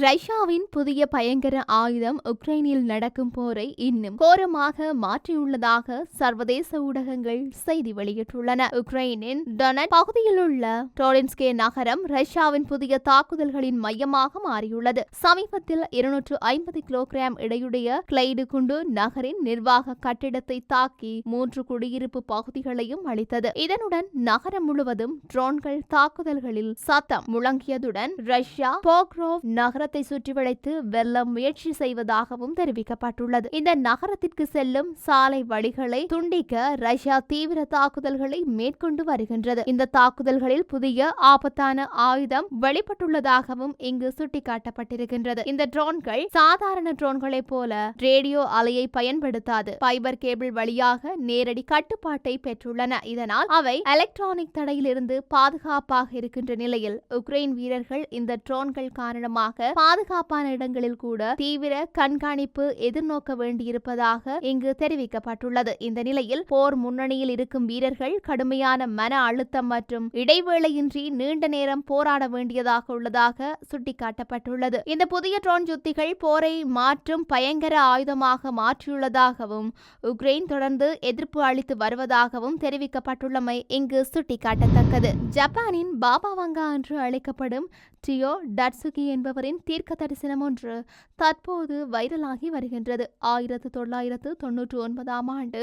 ரஷ்யாவின் புதிய பயங்கர ஆயுதம் உக்ரைனில் நடக்கும் போரை இன்னும் கோரமாக மாற்றியுள்ளதாக சர்வதேச ஊடகங்கள் செய்தி வெளியிட்டுள்ளன. உக்ரைனின் டொனட் பகுதியில் உள்ள டோலின்ஸ்கே நகரம் ரஷ்யாவின் புதிய தாக்குதல்களின் மையமாக மாறியுள்ளது. சமீபத்தில் இருநூற்று ஐம்பது கிலோகிராம் இடையுடைய கிளைடு குண்டு நகரின் நிர்வாக கட்டிடத்தை தாக்கி மூன்று குடியிருப்பு பகுதிகளையும் அளித்தது இதனுடன் நகரம் முழுவதும் ட்ரோன்கள் தாக்குதல்களில் சத்தம் முழங்கியதுடன் ரஷ்யா போக்ரோவ் நகரத்தை சுற்றி வளைத்து வெல்ல முயற்சி செய்வதாகவும் தெரிவிக்கப்பட்டுள்ளது. இந்த நகரத்திற்கு செல்லும் சாலை வழிகளை துண்டிக்க ரஷ்யா தீவிர தாக்குதல்களை மேற்கொண்டு வருகின்றது. இந்த தாக்குதல்களில் புதிய ஆபத்தான ஆயுதம் வெளிப்பட்டுள்ளதாகவும் இங்கு சுட்டிக்காட்டப்பட்டிருக்கின்றது. இந்த ட்ரோன்கள் சாதாரண ட்ரோன்களை போல ரேடியோ அலையை பயன்படுத்தாது. பைபர் கேபிள் வழியாக நேரடி கட்டுப்பாட்டை பெற்றுள்ளன. இதனால் அவை எலக்ட்ரானிக் தடையிலிருந்து பாதுகாப்பாக இருக்கின்ற நிலையில் உக்ரைன் வீரர்கள் இந்த ட்ரோன்கள் காரணமாக பாதுகாப்பான இடங்களில் கூட தீவிர கண்காணிப்பு எதிர்நோக்க வேண்டியிருப்பதாக இங்கு தெரிவிக்கப்பட்டுள்ளது. இந்த நிலையில் போர் முன்னணியில் இருக்கும் வீரர்கள் கடுமையான மன அழுத்தம் மற்றும் இடைவேளையின்றி நீண்ட நேரம் போராட வேண்டியதாக உள்ளதாக சுட்டிக்காட்டப்பட்டுள்ளது. இந்த புதிய ட்ரோன் யுத்திகள் போரை மாற்றும் பயங்கர ஆயுதமாக மாற்றியுள்ளதாகவும் உக்ரைன் தொடர்ந்து எதிர்ப்பு அளித்து வருவதாகவும் தெரிவிக்கப்பட்டுள்ளமை இங்கு சுட்டிக்காட்டத்தக்கது. ஜப்பானின் பாபா வங்கா என்று அழைக்கப்படும் டியோ டட்சுகி என்பவரின் தீர்க்க தரிசனம் ஒன்று தற்போது வைரலாகி வருகின்றது. ஆயிரத்து தொள்ளாயிரத்து தொன்னூற்று ஒன்பதாம் ஆண்டு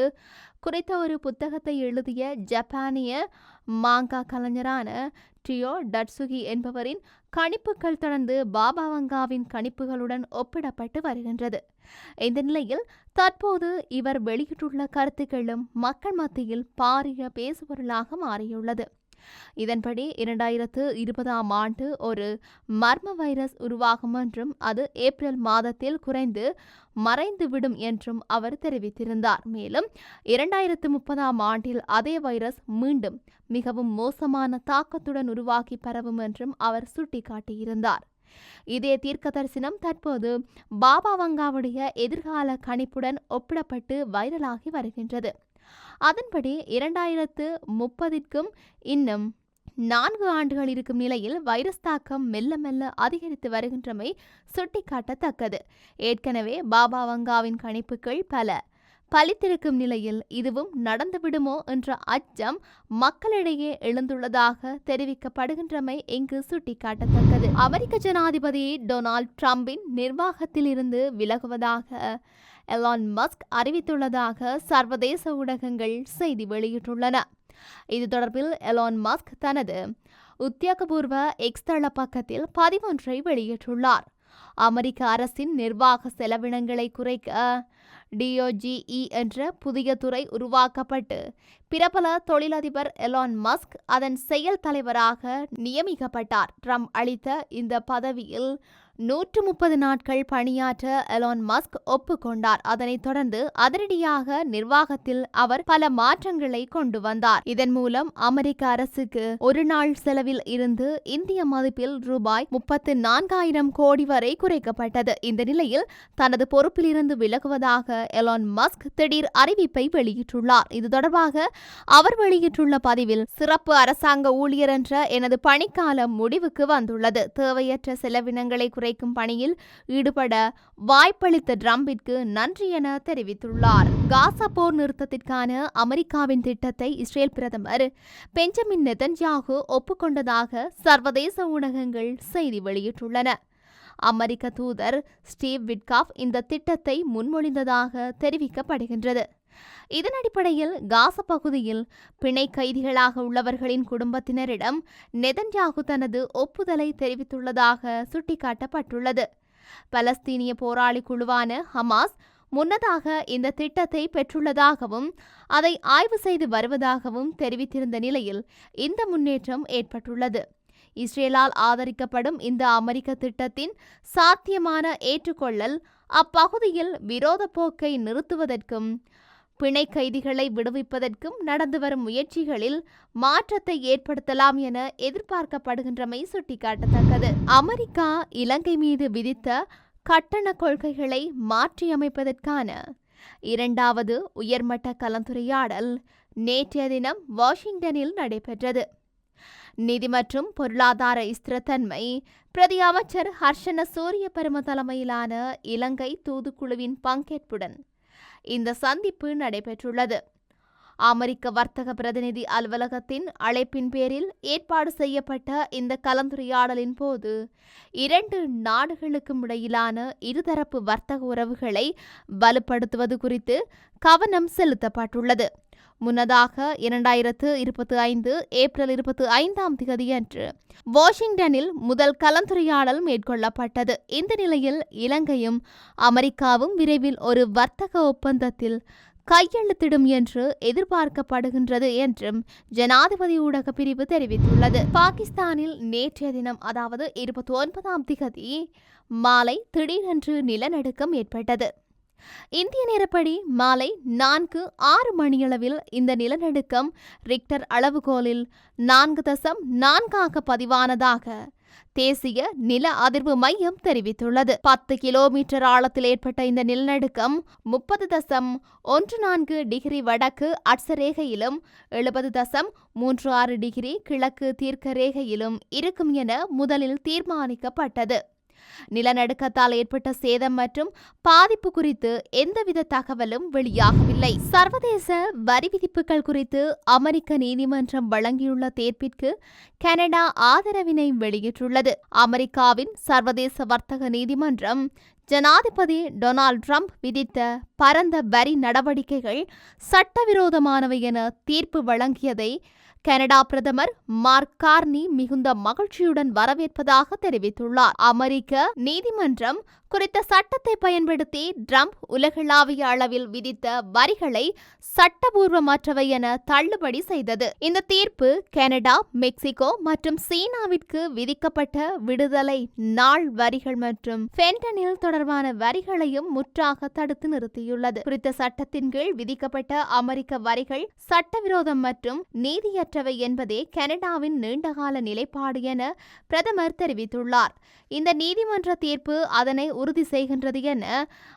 குறித்த ஒரு புத்தகத்தை எழுதிய ஜப்பானிய மாங்கா கலைஞரான டியோ டட்சுகி என்பவரின் கணிப்புகள் தொடர்ந்து பாபா வங்காவின் கணிப்புகளுடன் ஒப்பிடப்பட்டு வருகின்றது. இந்த நிலையில் தற்போது இவர் வெளியிட்டுள்ள கருத்துக்களும் மக்கள் மத்தியில் பாரிய பேசுபொருளாக மாறியுள்ளது. இதன்படி இரண்டாயிரத்து இருபதாம் ஆண்டு ஒரு மர்ம வைரஸ் உருவாகும் என்றும் அது ஏப்ரல் மாதத்தில் குறைந்து மறைந்துவிடும் என்றும் அவர் தெரிவித்திருந்தார். மேலும் இரண்டாயிரத்து முப்பதாம் ஆண்டில் அதே வைரஸ் மீண்டும் மிகவும் மோசமான தாக்கத்துடன் உருவாகி பரவும் என்றும் அவர் சுட்டிக்காட்டியிருந்தார். இதே தீர்க்க தரிசனம் தற்போது பாபா வங்காவுடைய எதிர்கால கணிப்புடன் ஒப்பிடப்பட்டு வைரலாகி வருகின்றது. அதன்படி இரண்டாயிரத்து முப்பதிற்கும் இன்னும் நான்கு ஆண்டுகள் இருக்கும் நிலையில் வைரஸ் தாக்கம் மெல்ல மெல்ல அதிகரித்து வருகின்றமை சுட்டிக்காட்டத்தக்கது. ஏற்கனவே பாபா வங்காவின் கணிப்புகள் பல பலித்திருக்கும் நிலையில் இதுவும் நடந்துவிடுமோ என்ற அச்சம் மக்களிடையே எழுந்துள்ளதாக தெரிவிக்கப்படுகின்றமை இங்கு சுட்டிக்காட்டத்தக்கது. அமெரிக்க ஜனாதிபதி டொனால்ட் ட்ரம்பின் நிர்வாகத்தில் இருந்து விலகுவதாக எலான் மஸ்க் அறிவித்துள்ளதாக சர்வதேச ஊடகங்கள் செய்தி வெளியிட்டுள்ளன. இது தொடர்பில் எலான் மஸ்க் தனது உத்தியோகபூர்வ எக்ஸ்தள பக்கத்தில் பதிவொன்றை வெளியிட்டுள்ளார். அமெரிக்க அரசின் நிர்வாக செலவினங்களை குறைக்க டிஓஜிஇ என்ற புதிய துறை உருவாக்கப்பட்டு பிரபல தொழிலதிபர் எலான் மஸ்க் அதன் செயல் தலைவராக நியமிக்கப்பட்டார். ட்ரம்ப் அளித்த இந்த பதவியில் நூற்று முப்பது நாட்கள் பணியாற்ற எலான் மஸ்க் ஒப்புக்கொண்டார். அதனைத் தொடர்ந்து அதிரடியாக நிர்வாகத்தில் அவர் பல மாற்றங்களை கொண்டு வந்தார். இதன் மூலம் அமெரிக்க அரசுக்கு ஒரு நாள் செலவில் இருந்து இந்திய மதிப்பில் ரூபாய் முப்பத்து நான்காயிரம் கோடி வரை குறைக்கப்பட்டது. இந்த நிலையில் தனது பொறுப்பில் இருந்து விலகுவதாக எலான் மஸ்க் திடீர் அறிவிப்பை வெளியிட்டுள்ளார். இது தொடர்பாக அவர் வெளியிட்டுள்ள பதிவில் சிறப்பு அரசாங்க ஊழியர் என்ற எனது பணிக்காலம் முடிவுக்கு வந்துள்ளது. தேவையற்ற செலவினங்களை குறைக்கும் பணியில் ஈடுபட வாய்ப்பளித்த ட்ரம்பிற்கு நன்றி என தெரிவித்துள்ளார். காசா போர் நிறுத்தத்திற்கான அமெரிக்காவின் திட்டத்தை இஸ்ரேல் பிரதமர் பெஞ்சமின் நெதன்யாகு ஒப்புக்கொண்டதாக சர்வதேச ஊடகங்கள் செய்தி வெளியிட்டுள்ளன. அமெரிக்க தூதர் ஸ்டீவ் விட்காஃப் இந்த திட்டத்தை முன்மொழிந்ததாக தெரிவிக்கப்படுகின்றது. இதன் அடிப்படையில் காச பகுதியில் பிணை கைதிகளாக உள்ளவர்களின் குடும்பத்தினரிடம் நெதன்யாகு தனது ஒப்புதலை தெரிவித்துள்ளதாக சுட்டிக்காட்டப்பட்டுள்ளது. பலஸ்தீனிய போராளி குழுவான ஹமாஸ் முன்னதாக இந்த திட்டத்தை பெற்றுள்ளதாகவும் அதை ஆய்வு செய்து வருவதாகவும் தெரிவித்திருந்த நிலையில் இந்த முன்னேற்றம் ஏற்பட்டுள்ளது. இஸ்ரேலால் ஆதரிக்கப்படும் இந்த அமெரிக்க திட்டத்தின் சாத்தியமான ஏற்றுக்கொள்ளல் அப்பகுதியில் விரோத போக்கை நிறுத்துவதற்கும் பிணை கைதிகளை விடுவிப்பதற்கும் நடந்து வரும் முயற்சிகளில் மாற்றத்தை ஏற்படுத்தலாம் என எதிர்பார்க்கப்படுகின்றமை சுட்டிக்காட்டத்தக்கது. அமெரிக்கா இலங்கை மீது விதித்த கட்டண கொள்கைகளை மாற்றியமைப்பதற்கான இரண்டாவது உயர்மட்ட கலந்துரையாடல் நேற்றைய தினம் வாஷிங்டனில் நடைபெற்றது. நிதி மற்றும் பொருளாதார ஸ்திரத்தன்மை பிரதி அமைச்சர் ஹர்ஷன சூரிய பெரும தலைமையிலான இலங்கை தூதுக்குழுவின் பங்கேற்புடன் இந்த சந்திப்பு நடைபெற்றுள்ளது. அமெரிக்க வர்த்தக பிரதிநிதி அலுவலகத்தின் அழைப்பின் பேரில் ஏற்பாடு செய்யப்பட்ட இந்த கலந்துரையாடலின் போது இரண்டு நாடுகளுக்கும் இடையிலான இருதரப்பு வர்த்தக உறவுகளை வலுப்படுத்துவது குறித்து கவனம் செலுத்தப்பட்டுள்ளது. முன்னதாக இரண்டாயிரத்து இருபத்தி ஐந்து ஏப்ரல் இருபத்தி ஐந்தாம் தேதியன்று வாஷிங்டனில் முதல் கலந்துரையாடல் மேற்கொள்ளப்பட்டது. இந்த நிலையில் இலங்கையும் அமெரிக்காவும் விரைவில் ஒரு வர்த்தக ஒப்பந்தத்தில் கையெழுத்திடும் என்று எதிர்பார்க்கப்படுகின்றது என்றும் ஜனாதிபதி ஊடக பிரிவு தெரிவித்துள்ளது. பாகிஸ்தானில் நேற்றைய தினம் அதாவது இருபத்தி ஒன்பதாம் திகதி மாலை திடீரென்று நிலநடுக்கம் ஏற்பட்டது. இந்திய நேரப்படி மாலை நான்கு ஆறு மணியளவில் இந்த நிலநடுக்கம் ரிக்டர் அளவுகோலில் நான்கு தசம் நான்காக பதிவானதாக தேசிய நில அதிர்வு மையம் தெரிவித்துள்ளது. பத்து கிலோமீட்டர் ஆழத்தில் ஏற்பட்ட இந்த நிலநடுக்கம் முப்பது தசம் ஒன்று நான்கு டிகிரி வடக்கு அட்சரேகையிலும் எழுபது தசம் மூன்று ஆறு டிகிரி கிழக்கு தீர்க்க ரேகையிலும் இருக்கும் என முதலில் தீர்மானிக்கப்பட்டது. நிலநடுக்கத்தால் ஏற்பட்ட சேதம் மற்றும் பாதிப்பு குறித்து எந்தவித தகவலும் வெளியாகவில்லை. சர்வதேச வரி விதிப்புகள் குறித்து அமெரிக்க நீதிமன்றம் வழங்கியுள்ள தீர்ப்பிற்கு கனடா ஆதரவினை வெளியிட்டுள்ளது. அமெரிக்காவின் சர்வதேச வர்த்தக நீதிமன்றம் ஜனாதிபதி டொனால்ட் ட்ரம்ப் விதித்த பரந்த வரி நடவடிக்கைகள் சட்டவிரோதமானவை என தீர்ப்பு வழங்கியதை கனடா பிரதமர் மார்க் கார்னி மிகுந்த மகிழ்ச்சியுடன் வரவேற்பதாக தெரிவித்துள்ளார். அமெரிக்க நீதிமன்றம் குறித்த சட்டத்தை பயன்படுத்தி ட்ரம்ப் உலகளாவிய அளவில் விதித்த வரிகளை சட்டபூர்வமற்றவை என தள்ளுபடி செய்தது. இந்த தீர்ப்பு கனடா மெக்சிகோ மற்றும் சீனாவிற்கு விதிக்கப்பட்ட விடுதலை நாள் வரிகள் மற்றும் பென்டனில் தொடர்பான வரிகளையும் முற்றாக தடுத்து நிறுத்தியுள்ளது. குறித்த சட்டத்தின் கீழ் விதிக்கப்பட்ட அமெரிக்க வரிகள் சட்டவிரோதம் மற்றும் நீதியற்றவை என்பதே கனடாவின் நீண்டகால நிலைப்பாடு என பிரதமர் தெரிவித்துள்ளார். இந்த நீதிமன்ற தீர்ப்பு அதனை உறுதி செய்கின்றது என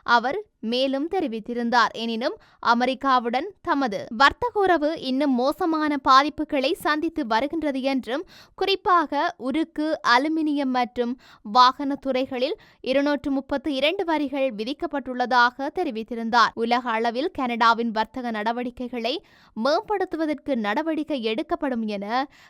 அவர் மேலும் தெரிவித்திருந்தார். எனினும் அமெரிக்காவுடன் தமது வர்த்தக உறவு இன்னும் மோசமான பாதிப்புகளை சந்தித்து வருகின்றது என்றும் குறிப்பாக உருக்கு அலுமினியம் மற்றும் வாகன துறைகளில் இருநூற்று முப்பத்து இரண்டு வரிகள் விதிக்கப்பட்டுள்ளதாக தெரிவித்திருந்தார். உலக அளவில் கனடாவின் வர்த்தக நடவடிக்கைகளை மேம்படுத்துவதற்கு நடவடிக்கை எடுக்கப்படும் என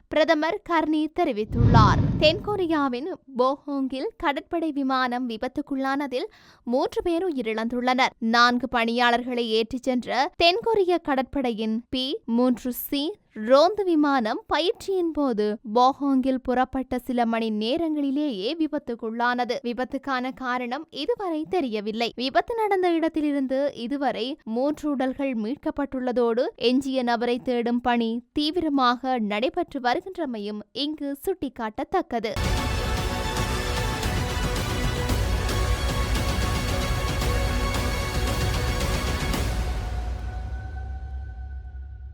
பிரதமர் கர்னி தெரிவித்துள்ளார். தென்கொரியாவின் போஹோங்கில் கடற்படை விமானம் விபத்துக்குள்ளானதில் மூன்று பேர் உயிரிழந்துள்ளனர். நான்கு பணியாளர்களை ஏற்றிச் சென்ற தென்கொரிய கடற்படையின் பி மூன்று சி ரோந்து விமானம் பயிற்சியின் போது போஹோங்கில் புறப்பட்ட சில மணி நேரங்களிலேயே விபத்துக்குள்ளானது. விபத்துக்கான காரணம் இதுவரை தெரியவில்லை. விபத்து நடந்த இடத்திலிருந்து இதுவரை மூன்று உடல்கள் மீட்கப்பட்டுள்ளதோடு எஞ்சிய நபரை தேடும் பணி தீவிரமாக நடைபெற்று வருகின்றமையும் இங்கு சுட்டிக்காட்டத்தக்கது.